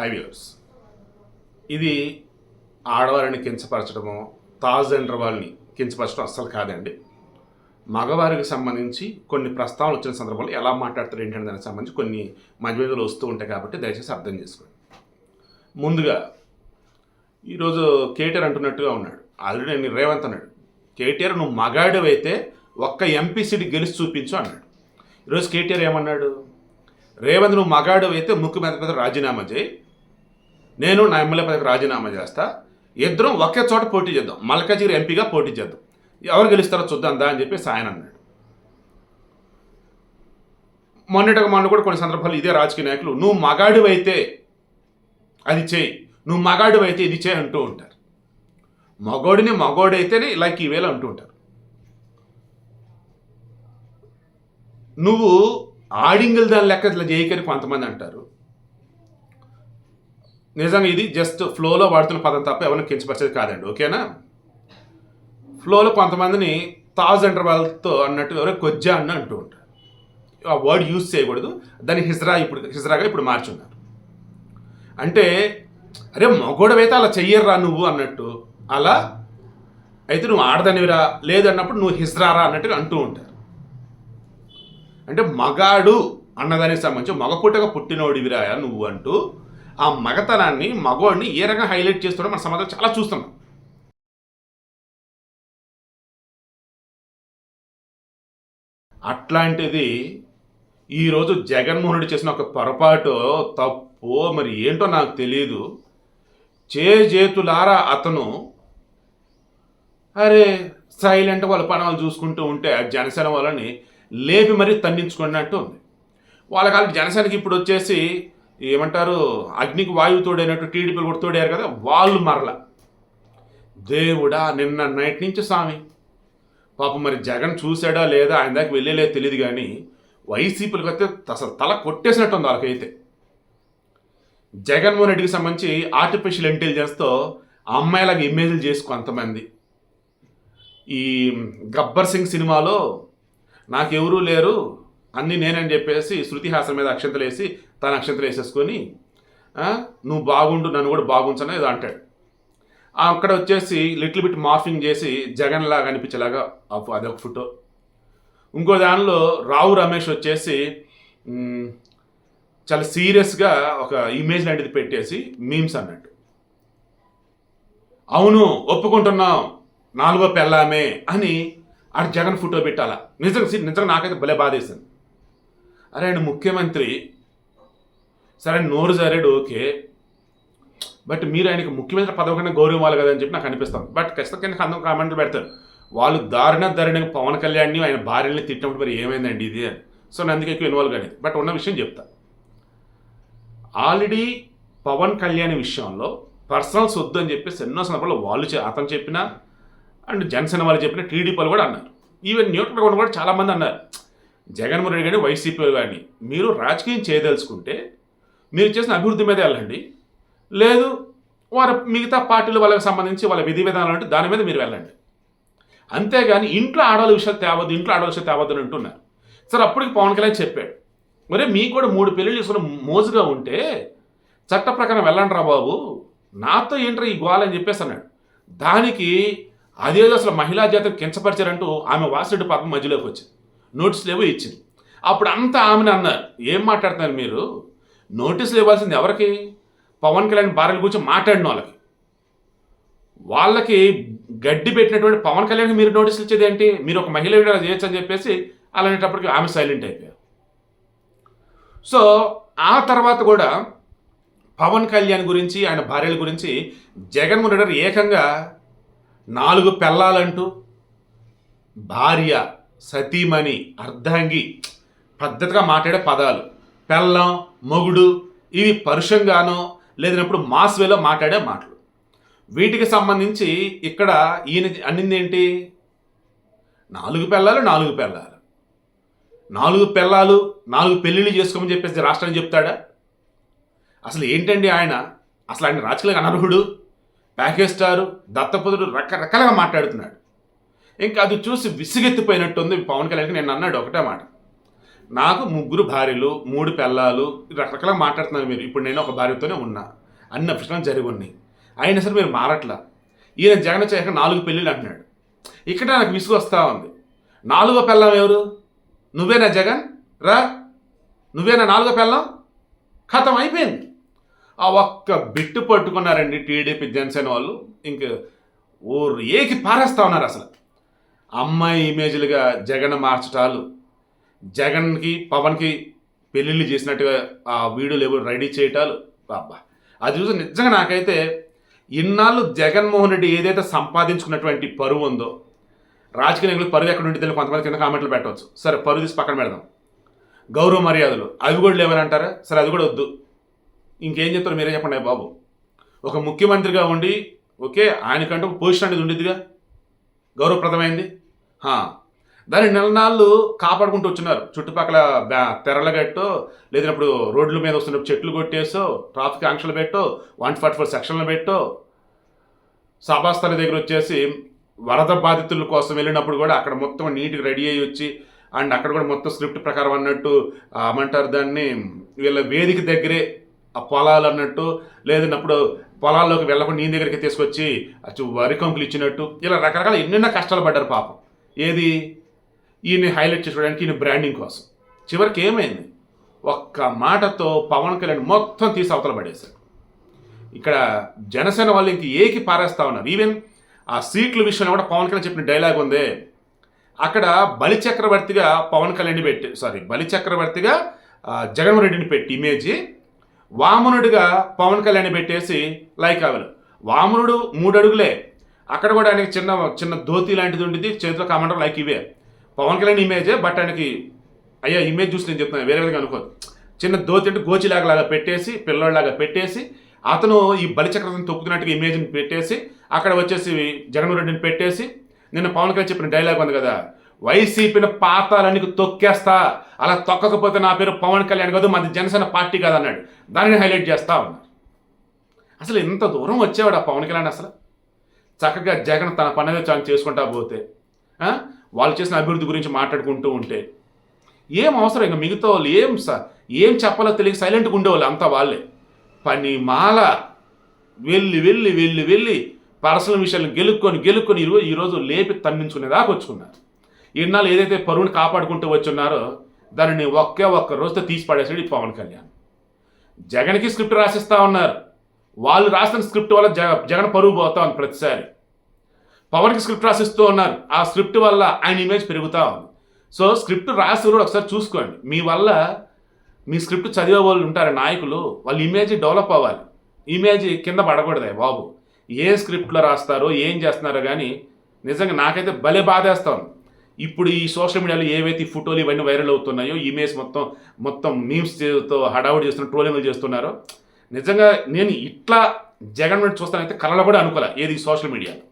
Five years ఇది ఆడవారిని కించపరచడము Taj under వాళ్ళని కించపరచడం అస్సలు కాదండి. మగవారికి సంబంధించి కొన్ని ప్రస్తావనలు వచ్చిన సందర్భంలో ఎలా మాట్లాడతారు ఏంటనే దానికి సంబంధించి కొన్ని మధ్య మధ్యలో వస్తూ ఉంటాయి కాబట్టి దయచేసి అర్థం చేసుకోండి. ముందుగా ఈరోజు కేటీఆర్ అంటున్నట్టుగా ఉన్నాడు. ఆల్రెడీ నేను రేవంత్ అన్నాడు. కేటీఆర్ నువ్వు మగాడు అయితే ఒక్క ఎంపీ సీట్ గెలిచి చూపించు అన్నాడు. ఈరోజు కేటీఆర్ ఏమన్నాడు? రేవంత్ నువ్వు మగాడు అయితే ముక్కు మీద రాజీనామా చేయి. నేను నా ఎమ్మెల్యే పదవికి రాజీనామా చేస్తా. ఇద్దరం ఒకే చోట పోటీ చేద్దాం. మల్కాజిగిరి ఎంపీగా పోటీ చేద్దాం. ఎవరు గెలుస్తారో చూద్దాం దా అని చెప్పేసి ఆయన అన్నాడు. మొన్నటిగా మొన్న కూడా కొన్ని సందర్భాలు ఇదే రాజకీయ నాయకులు నువ్వు మగాడు అయితే అది చేయి. నువ్వు మగాడు అయితే ఇది చేయి అంటూ ఉంటారు. మగోడిని మగోడైతేనే లైక్ ఈవేళ అంటూ ఉంటారు. నువ్వు ఆడింగిల్ దాని లెక్క ఇట్లా చేయకని కొంతమంది అంటారు. నిజంగా ఇది జస్ట్ ఫ్లోలో వాడుతున్న పదం తప్ప ఎవరిని కించపరిచేది కాదండి. ఓకేనా? ఫ్లోలో కొంతమందిని తాజ్ అండర్ వాళ్ళతో అన్నట్టు ఎవరో కొజ్జా అన్న అంటూ ఉంటారు. ఆ వర్డ్ యూజ్ చేయకూడదు. దాన్ని హిజ్రా ఇప్పుడు హిజ్రాగా ఇప్పుడు మార్చున్నారు. అంటే అరే మగోడవైతే అలా చెయ్యర్రా నువ్వు అన్నట్టు. అలా అయితే నువ్వు ఆడదనివిరా లేదన్నప్పుడు నువ్వు హిజ్రారా అన్నట్టుగా అంటూ ఉంటారు. అంటే మగాడు అన్నదానికి సంబంధించి మగపుట్టగా పుట్టినోడివిరా నువ్వు అంటూ ఆ మగతనాన్ని మగవాడిని ఏ రకంగా హైలైట్ చేస్తాడో మన సమాజంలో చాలా చూస్తున్నాం. అట్లాంటిది ఈరోజు జగన్మోహన్ రెడ్డి చేసిన ఒక పొరపాటు తప్పు మరి ఏంటో నాకు తెలియదు చేతులారా అతను అరే సైలెంట్ వాళ్ళ పనాలు చూసుకుంటూ ఉంటే ఆ జనసేన వాళ్ళని లేపి మరీ తండించుకున్నట్టు ఉంది. వాళ్ళ కాళ్ళకి జనసేనకి ఇప్పుడు వచ్చేసి ఏమంటారు? అగ్నికి వాయువు తోడైనట్టు టీడీపీలు కూడా తోడారు కదా వాళ్ళు మరల. దేవుడా నిన్న నైట్ నుంచి స్వామి. పాపం మరి జగన్ చూసాడా లేదా ఆయన దాకా వెళ్ళలేదు తెలియదు కానీ వైసీపీలకు అయితే అసలు తల కొట్టేసినట్టు ఉంది వాళ్ళకైతే. జగన్మోహన్ రెడ్డికి సంబంధించి ఆర్టిఫిషియల్ ఇంటెలిజెన్స్తో అమ్మాయిలాగా ఇమేజ్లు చేసి కొంతమంది ఈ గబ్బర్ సింగ్ సినిమాలో నాకెవరూ లేరు అన్నీ నేనని చెప్పేసి శృతిహాసం మీద అక్షంతలేసి తన నక్షత్రం వేసేసుకొని నువ్వు బాగుండు నన్ను కూడా బాగుంచని? ఏదో అంటాడు. అక్కడ వచ్చేసి లిటిల్ బిట్ మార్ఫింగ్ చేసి జగన్ లాగా అనిపించేలాగా ఆ అదొక ఫోటో. ఇంకో దానిలో రావు రమేష్ వచ్చేసి చాలా సీరియస్గా ఒక ఇమేజ్ లాంటిది పెట్టేసి మీమ్స్ అన్నట్టు. అవును ఒప్పుకుంటున్నాం నాలుగో పెళ్ళామే అని అటు జగన్ ఫోటో పెట్టాలా. నిజంగా సి- నిజంగా నాకైతే భలే బాధేసింది. అరే ఆయన ముఖ్యమంత్రి సరే నోరు జారాడు ఓకే. బట్ మీరు ఆయనకి ముఖ్యమంత్రి పదవి కన్నా గౌరవం ఇవ్వాలి కదా అని చెప్పి నాకు అనిపిస్తాం. బట్ ఖచ్చితంగా కింద అందరం కామెంట్లు పెడతారు. వాళ్ళు దారుణ దారుణంగా పవన్ కళ్యాణ్ని ఆయన భార్యని తిట్టినప్పుడు మరి ఏమైందండి ఇది అని. సో నేను అందుకే ఎక్కువ ఇన్వాల్వ్ కానీ బట్ ఉన్న విషయం చెప్తా. ఆల్రెడీ పవన్ కళ్యాణ్ విషయంలో పర్సనల్స్ వద్దు అని చెప్పేసి ఎన్నో సందర్భాల్లో వాళ్ళు అతను చెప్పిన అండ్ జనసేన వాళ్ళు చెప్పిన టీడీపీ వాళ్ళు కూడా అన్నారు. ఈవెన్ న్యూట్రల్ కూడా కూడా చాలామంది అన్నారు. జగన్మోహన్ రెడ్డి కానీ వైసీపీ కానీ మీరు రాజకీయం చేయదలుచుకుంటే మీరు చేసిన అభివృద్ధి మీద వెళ్ళండి. లేదు వారి మిగతా పార్టీలు వాళ్ళకి సంబంధించి వాళ్ళ విధి విధానాలు అంటే దాని మీద మీరు వెళ్ళండి. అంతేగాని ఇంట్లో ఆడవాళ్ళ విషయాలు తేవద్దు ఇంట్లో ఆడవాళ్ళ విషయాలు తేవద్దు అని అంటున్నారు. సరే అప్పటికి పవన్ కళ్యాణ్ చెప్పాడు. మరి మీకు కూడా మూడు పెళ్ళిళ్ళు చేసుకుని మోజుగా ఉంటే చట్ట ప్రకారం వెళ్ళండి రా బాబు. నాతో ఏంట్రా ఈ గోల అని చెప్పేసి అన్నాడు. దానికి అదేదో అసలు మహిళా జాతిని కించపరిచారంటూ ఆమె వాసుడి పాపం మధ్యలోకి వచ్చింది. నోటీసులు ఏవో ఇచ్చింది. అప్పుడు అంతా ఆమెను అన్నారు. ఏం మాట్లాడుతున్నారు మీరు? నోటీసులు ఇవ్వాల్సింది ఎవరికి? పవన్ కళ్యాణ్ భార్యల గురించి మాట్లాడిన వాళ్ళకి. వాళ్ళకి గడ్డి పెట్టినటువంటి పవన్ కళ్యాణ్కి మీరు నోటీసులు ఇచ్చేది ఏంటి? మీరు ఒక మహిళ ఇలా చేయొచ్చు అని చెప్పేసి అలాంటప్పటికి ఆమె సైలెంట్ అయిపోయారు. సో ఆ తర్వాత కూడా పవన్ కళ్యాణ్ గురించి ఆయన భార్యల గురించి జగన్మోహన్ రెడ్డి ఏకంగా నాలుగు పెళ్ళాలంటూ భార్య సతీమణి అర్ధాంగి పద్ధతిగా మాట్లాడే పదాలు. పెళ్ళం మొగుడు ఇవి పరుషంగానో లేదన్నప్పుడు మాస్ వేలో మాట్లాడే మాటలు. వీటికి సంబంధించి ఇక్కడ ఈయన అన్నింది ఏంటి నాలుగు పెళ్ళాలు నాలుగు పెళ్ళాలు. నాలుగు పెళ్ళాలు నాలుగు పెళ్ళిళ్ళు చేసుకోమని చెప్పేసి రాష్ట్రాన్ని చెప్తాడా? అసలు ఏంటండి ఆయన? అసలు ఆయన రాజకీయ అనర్హుడు? ప్యాకేజ్ స్టారు దత్తపుత్రుడు రకరకాలుగా మాట్లాడుతున్నాడు. ఇంకా అది చూసి విసిగెత్తిపోయినట్టుంది పవన్ కళ్యాణ్కి. నేను అన్నాడు ఒకటే మాట. నాకు ముగ్గురు భార్యలు మూడు పిల్లలు రకరకాల మాట్లాడుతున్నారు మీరు. ఇప్పుడు నేను ఒక భార్యతోనే ఉన్నా. అన్ని అఫిషన్లు జరిగి ఉన్నాయి. అయినా సరే మీరు మారట్లా. ఈయన జగన్ చేయక నాలుగు పెళ్ళిళ్ళు అంటున్నాడు. ఇక్కడ నాకు విసుగు వస్తూ ఉంది. నాలుగో పెళ్ళం ఎవరు? నువ్వేనా జగన్? రా. నువ్వేనా నాలుగో పెళ్ళం? ఖతం అయిపోయింది. ఆ ఒక్క బిట్టు పట్టుకున్నారండి టీడీపీ జనసేన వాళ్ళు ఇంక ఊరు ఏకి పారేస్తా ఉన్నారు అసలు. అమ్మాయి ఇమేజ్లుగా జగన్ మార్చటాలు. జగన్కి పవన్కి పెళ్ళిళ్ళు చేసినట్టుగా ఆ వీడియోలు ఎవరు రెడీ చేయటాలు? బాబా అది చూసి నిజంగా నాకైతే ఇన్నాళ్ళు జగన్మోహన్ రెడ్డి ఏదైతే సంపాదించుకున్నటువంటి పరువు ఉందో రాజకీయ నాయకులు పరువు ఎక్కడ ఉంటుంది కొంతమంది కింద కామెంట్లు పెట్టవచ్చు. సరే పరువు తీసి పక్కన పెడదాం. గౌరవ మర్యాదలు. అవి కూడా లేవని అంటారా సరే అది కూడా వద్దు. ఇంకేం చెప్తారు మీరే చెప్పండి బాబు. ఒక ముఖ్యమంత్రిగా ఉండి ఓకే ఆయనకంటూ ఒక పొజిషన్ అనేది ఉండిద్దిగా? గౌరవప్రదమైంది? దాన్ని నెల నాళ్ళు కాపాడుకుంటూ వచ్చినారు. చుట్టుపక్కల బ్యా- తెరలగట్టో లేదన్నప్పుడు రోడ్ల మీద వస్తున్నప్పుడు చెట్లు కొట్టేసో ట్రాఫిక్ ఆంక్షలు పెట్టో వన్ ఫార్టీ ఫోర్ సెక్షన్లు పెట్టో సభాస్థల దగ్గర వచ్చేసి వరద బాధితుల కోసం వెళ్ళినప్పుడు కూడా అక్కడ మొత్తం నీట్గా రెడీ అయ్యి వచ్చి అండ్ అక్కడ కూడా మొత్తం స్క్రిప్ట్ ప్రకారం అన్నట్టు ఏమంటారు దాన్ని వీళ్ళ వేదిక దగ్గరే ఆ పొలాలు అన్నట్టు లేదన్నప్పుడు పొలాల్లోకి వెళ్ళకుండా నీ దగ్గరికి తీసుకొచ్చి వరి కంకులు ఇచ్చినట్టు ఇలా రకరకాల ఎన్నెన్నో కష్టాలు పడ్డారు పాపం. ఏది? ఈయన్ని హైలైట్ చేసుకోవడానికి ఈయన బ్రాండింగ్ కోసం. చివరికి ఏమైంది? ఒక్క మాటతో పవన్ కళ్యాణ్ మొత్తం తీసి అవతల పడేశారు ఇక్కడ జనసేన వాళ్ళు ఇంక ఏకి పారేస్తా ఉన్నారు. ఈవెన్ ఆ సీట్ల విషయంలో కూడా పవన్ కళ్యాణ్ చెప్పిన డైలాగ్ ఉంది. అక్కడ బలి చక్రవర్తిగా పవన్ కళ్యాణ్ పెట్టి సారీ బలి చక్రవర్తిగా జగన్మోహన్ రెడ్డిని పెట్టి ఇమేజ్ వామనుడిగా పవన్ కళ్యాణ్ పెట్టేసి లైక్ అవలు వామనుడు మూడు అడుగులే అక్కడ కూడా ఆయనకి చిన్న చిన్న ధోతి లాంటిది ఉండేది. చేతిలో కామంటారు లైక్ ఇవే. పవన్ కళ్యాణ్ ఇమేజే బట్ ఆయనకి అయ్యా ఇమేజ్ చూసి నేను చెప్తున్నాను వేరే విధంగా అనుకోదు చిన్న దోతింటి గోచిలాగలాగా లాగా పెట్టేసి పిల్లలాగా పెట్టేసి అతను ఈ బలిచక్రతను తొక్కుతున్నట్టుగా ఇమేజ్ని పెట్టేసి అక్కడ వచ్చేసి జగన్ రెడ్డిని పెట్టేసి నిన్న పవన్ కళ్యాణ్ చెప్పిన డైలాగ్ ఉంది కదా వైసీపీని పాతాలనికి తొక్కేస్తా అలా తొక్కకపోతే నా పేరు పవన్ కళ్యాణ్ కాదు మాది జనసేన పార్టీ కాదన్నాడు. దానిని హైలైట్ చేస్తా ఉన్నారు. అసలు ఇంత దూరం వచ్చేవాడు ఆ పవన్ కళ్యాణ్ అసలు? చక్కగా జగన్ తన పని తాను చేసుకుంటా పోతే వాళ్ళు చేసిన అభివృద్ధి గురించి మాట్లాడుకుంటూ ఉంటే ఏం అవసరం ఇంకా మిగతా వాళ్ళు ఏం స- ఏం చెప్పాలో తెలియక సైలెంట్గా ఉండేవాళ్ళు అంతా వాళ్ళే. పని మాల వెళ్ళి వెళ్ళి వెళ్ళి వెళ్ళి పర్సనల్ విషయాలు గెలుక్కొని గెలుక్కొని ఈరోజు ఈరోజు లేపి తన్నించుకునేదాకా వచ్చుకున్నారు ఇన్నాళ్ళు ఏదైతే పరువుని కాపాడుకుంటూ వచ్చున్నారో దానిని ఒకే ఒక్క రోజుతో తీసి పడేసాడు ఈ పవన్ కళ్యాణ్. జగన్కి స్క్రిప్ట్ రాసిస్తా ఉన్నారు. వాళ్ళు రాసిన స్క్రిప్ట్ వల్ల జగ జగన్ పరువు పోతా ఉంది ప్రతిసారి. పవన్కి స్క్రిప్ట్ రాసిస్తూ ఉన్నారు. ఆ స్క్రిప్ట్ వల్ల ఆయన ఇమేజ్ పెరుగుతూ ఉంది. సో స్క్రిప్ట్ రాసి కూడా ఒకసారి చూసుకోండి. మీ వల్ల మీ స్క్రిప్ట్ చదివే వాళ్ళు ఉంటారు నాయకులు వాళ్ళ ఇమేజ్ డెవలప్ అవ్వాలి. ఇమేజ్ కింద పడకూడదే బాబు. ఏ స్క్రిప్ట్లో రాస్తారో ఏం చేస్తున్నారో కానీ నిజంగా నాకైతే భలే బాధేస్తాను ఇప్పుడు ఈ సోషల్ మీడియాలో ఏవైతే ఈ ఫోటోలు ఇవన్నీ వైరల్ అవుతున్నాయో ఇమేజ్ మొత్తం మొత్తం మీమ్స్తో హడావుడి చేస్తున్న ట్రోలింగ్లు చేస్తున్నారో నిజంగా నేను ఇట్లా జగన్ మీద చూస్తానైతే కళలో కూడా అనుకోలే ఏది సోషల్ మీడియాలో.